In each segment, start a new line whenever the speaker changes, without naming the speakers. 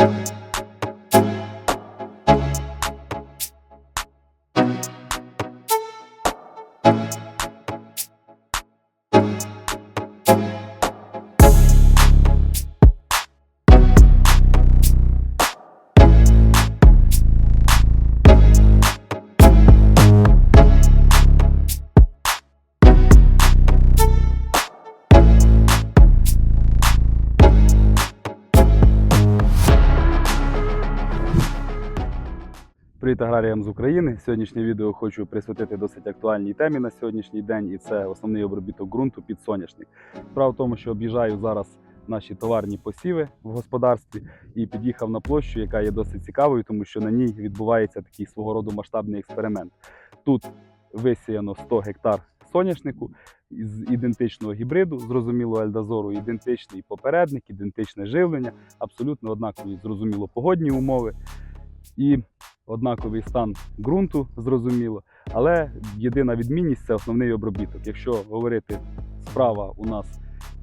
Thank you. Привіт аграріям з України. Сьогоднішнє відео хочу присвятити досить актуальній темі на сьогоднішній день, і це основний обробіток ґрунту під соняшник. Справа в тому, що об'їжджаю зараз наші товарні посіви в господарстві і під'їхав на площу, яка є досить цікавою, тому що на ній відбувається такий свого роду масштабний експеримент. Тут висіяно 100 гектар соняшнику з ідентичного гібриду, зрозуміло, альдазору, ідентичний попередник, ідентичне живлення, абсолютно однакові, зрозуміло, погодні умови і однаковий стан ґрунту, зрозуміло. Але єдина відмінність це основний обробіток. Якщо говорити справа, у нас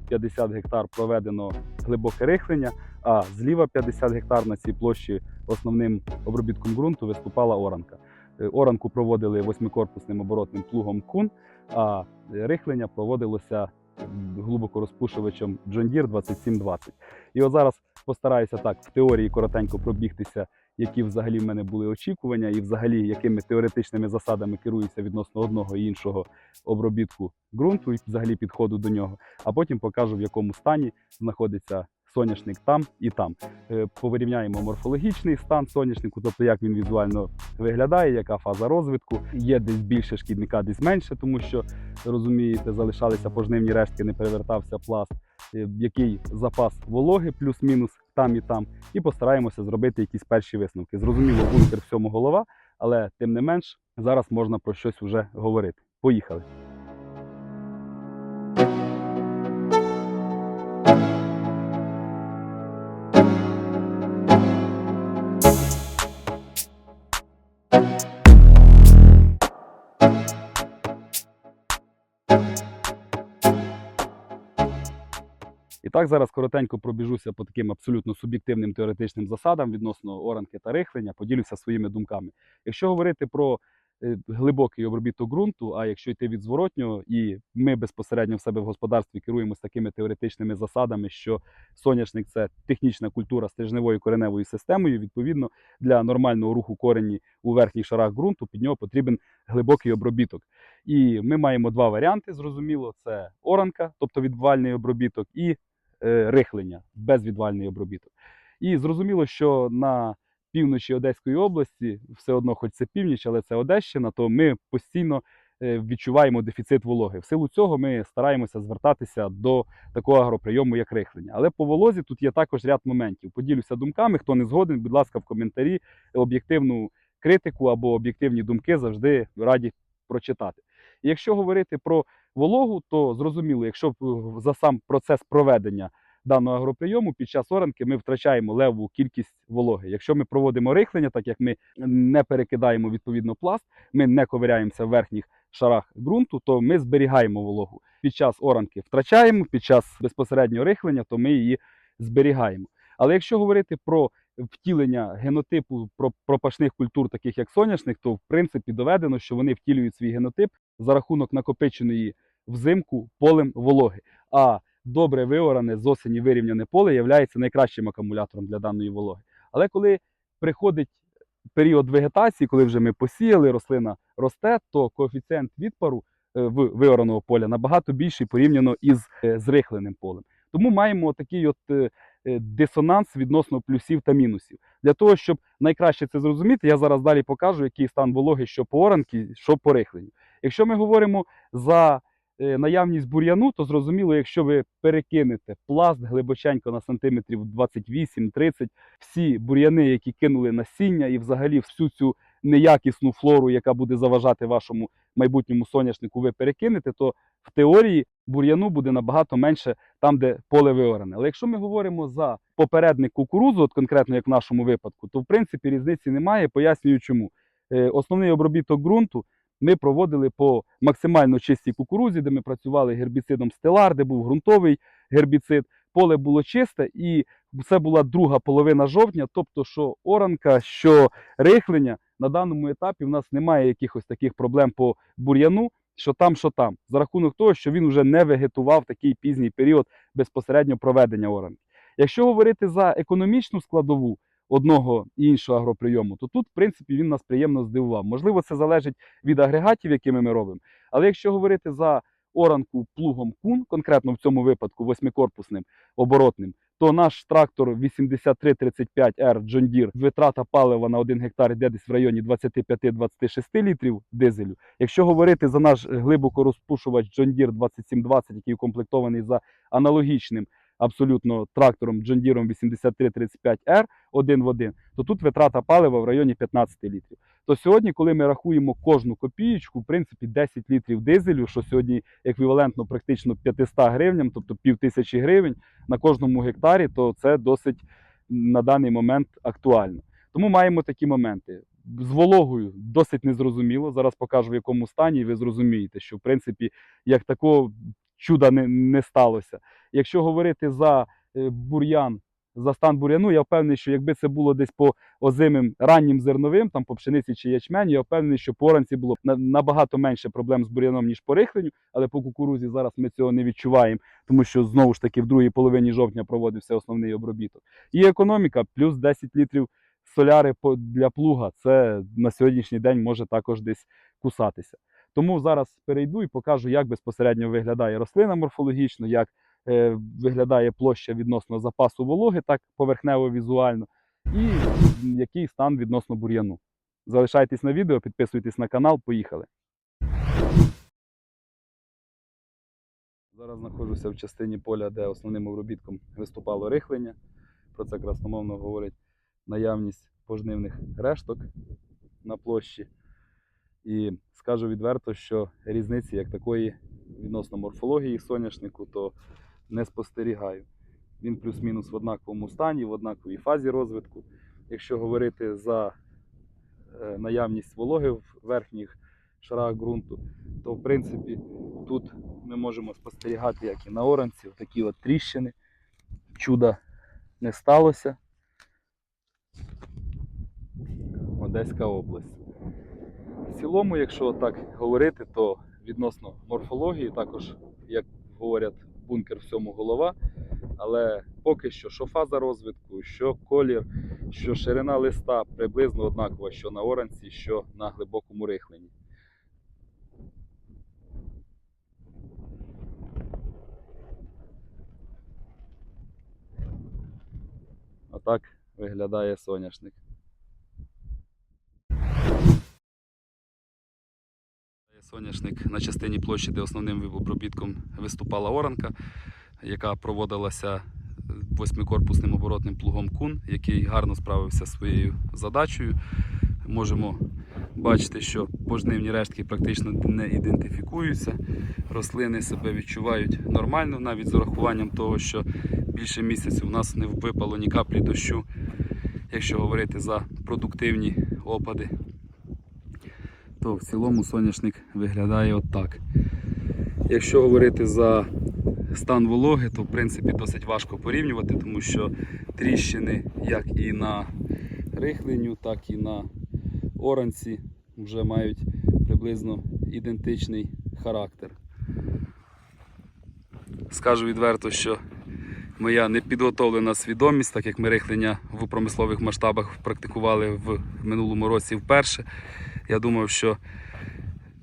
50 гектар проведено глибоке рихлення, а зліва 50 гектар на цій площі основним обробітком ґрунту виступала оранка. Е, Оранку проводили восьмикорпусним оборотним плугом кун, а рихлення проводилося м, глибокорозпушувачем John Deere 2720. І от зараз постараюся так в теорії коротенько пробігтися, які взагалі в мене були очікування, і взагалі якими теоретичними засадами керуюся відносно одного і іншого обробітку ґрунту і взагалі підходу до нього. А потім покажу, в якому стані знаходиться соняшник там і там. Е, Порівняємо морфологічний стан соняшнику, тобто як він візуально виглядає, яка фаза розвитку. Є десь більше шкідника, десь менше, тому що розумієте, залишалися пожнивні рештки, не перевертався пласт. Е, Який запас вологи, плюс-мінус там і там, і постараємося зробити якісь перші висновки. Зрозуміло, бункер всьому голова, але тим не менш зараз можна про щось вже говорити. Поїхали. І так зараз коротенько пробіжуся по таким абсолютно суб'єктивним теоретичним засадам відносно оранки та рихлення, поділюся своїми думками. Якщо говорити про е, глибокий обробіток ґрунту, а якщо йти від зворотнього, і ми безпосередньо в себе в господарстві керуємося такими теоретичними засадами, що соняшник це технічна культура з кореневою системою, відповідно для нормального руху корені у верхніх шарах ґрунту під нього потрібен глибокий обробіток. І ми маємо два варіанти, зрозуміло: це оранка, тобто відвальний обробіток, і е, рихлення, безвідвальний обробіток. І зрозуміло, що на півночі Одеської області, все одно, хоч це північ, але це Одещина, то ми постійно е, відчуваємо дефіцит вологи. В силу цього ми стараємося звертатися до такого агроприйому, як рихлення. Але по волозі тут є також ряд моментів. Поділюся думками. Хто не згоден, будь ласка, в коментарі об'єктивну критику або об'єктивні думки завжди раді прочитати. І якщо говорити про вологу, то зрозуміло, якщо е, за сам процес проведення даного агроприйому під час оранки ми втрачаємо леву кількість вологи. Якщо ми проводимо рихлення, так як ми не перекидаємо відповідно пласт, ми не ковиряємося в верхніх шарах ґрунту, то ми зберігаємо вологу. Під час оранки втрачаємо, під час безпосереднього рихлення, то ми її зберігаємо. Але якщо говорити про втілення генотипу про- пропашних культур, таких як соняшник, то в принципі доведено, що вони втілюють свій генотип за рахунок накопиченої взимку полем вологи. А добре виоране з осені вирівняне поле є найкращим акумулятором для даної вологи. Але коли приходить період вегетації, коли вже ми посіяли, рослина росте, то коефіцієнт відпару е, в виораного поля набагато більший порівняно із е, зрихленим полем. Тому маємо такий от е, дисонанс відносно плюсів та мінусів. Для того, щоб найкраще це зрозуміти, я зараз далі покажу, який стан вологи, що по оранки, що по рихленню. Якщо ми говоримо за наявність бур'яну, то зрозуміло, якщо ви перекинете пласт глибоченько на сантиметрів 28-30, всі бур'яни, які кинули насіння, і взагалі всю цю неякісну флору, яка буде заважати вашому майбутньому соняшнику, ви перекинете, то в теорії бур'яну буде набагато менше там, де поле виоране. Але якщо ми говоримо за попередник кукурудзу, от конкретно як в нашому випадку, то в принципі різниці немає. Пояснюю чому. Е, Основний обробіток ґрунту ми проводили по максимально чистій кукурудзі, де ми працювали гербіцидом стелар, де був ґрунтовий гербіцид. Поле було чисте, і це була друга половина жовтня, тобто, що оранка, що рихлення на даному етапі в нас немає якихось таких проблем по бур'яну, що там, що там, за рахунок того, що він вже не вегетував такий пізній період безпосередньо проведення оранки. Якщо говорити за економічну складову одного і іншого агроприйому, то тут, в принципі, він нас приємно здивував. Можливо, це залежить від агрегатів, якими ми робимо. Але якщо говорити за оранку плугом кун, конкретно в цьому випадку восьмикорпусним оборотним, то наш трактор 8335R John Deere, витрата палива на 1 гектар йде десь в районі 25-26 літрів дизелю. Якщо говорити за наш глибокорозпушувач John Deere 2720, який укомплектований за аналогічним абсолютно трактором John Deere 8335R один в один, то тут витрата палива в районі 15 літрів. То сьогодні, коли ми рахуємо кожну копієчку, в принципі 10 літрів дизелю, що сьогодні еквівалентно практично 500 гривням, тобто пів тисячі гривень на кожному гектарі, то це досить на даний момент актуально. Тому маємо такі моменти. З вологою досить незрозуміло. Зараз покажу в якому стані, і ви зрозумієте, що в принципі як такого чуда не, не сталося. Якщо говорити за е, бур'ян, за стан бур'яну, я впевнений, що якби це було десь по озимим раннім зерновим, там по пшениці чи ячмені, я впевнений, що по оранці було набагато менше проблем з бур'яном, ніж по рихленню, але по кукурузі зараз ми цього не відчуваємо, тому що знову ж таки в другій половині жовтня проводився основний обробіток. І економіка плюс 10 літрів соляри для плуга. Це на сьогоднішній день може також десь кусатися. Тому зараз перейду і покажу, як безпосередньо виглядає рослина морфологічно, як виглядає площа відносно запасу вологи, так поверхнево візуально, і який стан відносно бур'яну. Залишайтесь на відео, підписуйтесь на канал, поїхали. Зараз знаходжуся в частині поля, де основним обробітком виступало рихлення. Про це красномовно говорить наявність пожнивних решток на площі. І скажу відверто, що різниці як такої відносно морфології соняшнику, то не спостерігаю. Він плюс-мінус в однаковому стані, в однаковій фазі розвитку. Якщо говорити за е, наявність вологи в верхніх шарах ґрунту, то в принципі тут ми можемо спостерігати, як і на оранці, такі от тріщини. Чуда не сталося. Одеська область. В цілому, якщо так говорити, то відносно морфології, також, як говорять, бункер всьому голова. Але поки що, що фаза розвитку, що колір, що ширина листа приблизно однакова, що на оранці, що на глибокому рихленні. Отак виглядає соняшник. Соняшник на частині площі, де основним обробітком виступала оранка, яка проводилася восьмикорпусним оборотним плугом кун, який гарно справився зі своєю задачею. Можемо бачити, що пожнивні рештки практично не ідентифікуються. Рослини себе відчувають нормально, навіть з урахуванням того, що більше місяця у нас не випало ні каплі дощу, якщо говорити за продуктивні опади то в цілому соняшник виглядає отак. Якщо говорити за стан вологи, то в принципі досить важко порівнювати, тому що тріщини як і на рихленню, так і на оранці вже мають приблизно ідентичний характер. Скажу відверто, що моя непідготовлена свідомість, так як ми рихлення в промислових масштабах практикували в минулому році вперше. Я думав, що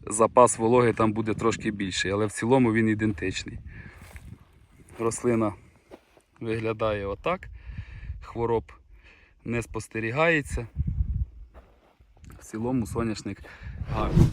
запас вологи там буде трошки більший, але в цілому він ідентичний. Рослина виглядає отак, хвороб не спостерігається. В цілому соняшник гарний.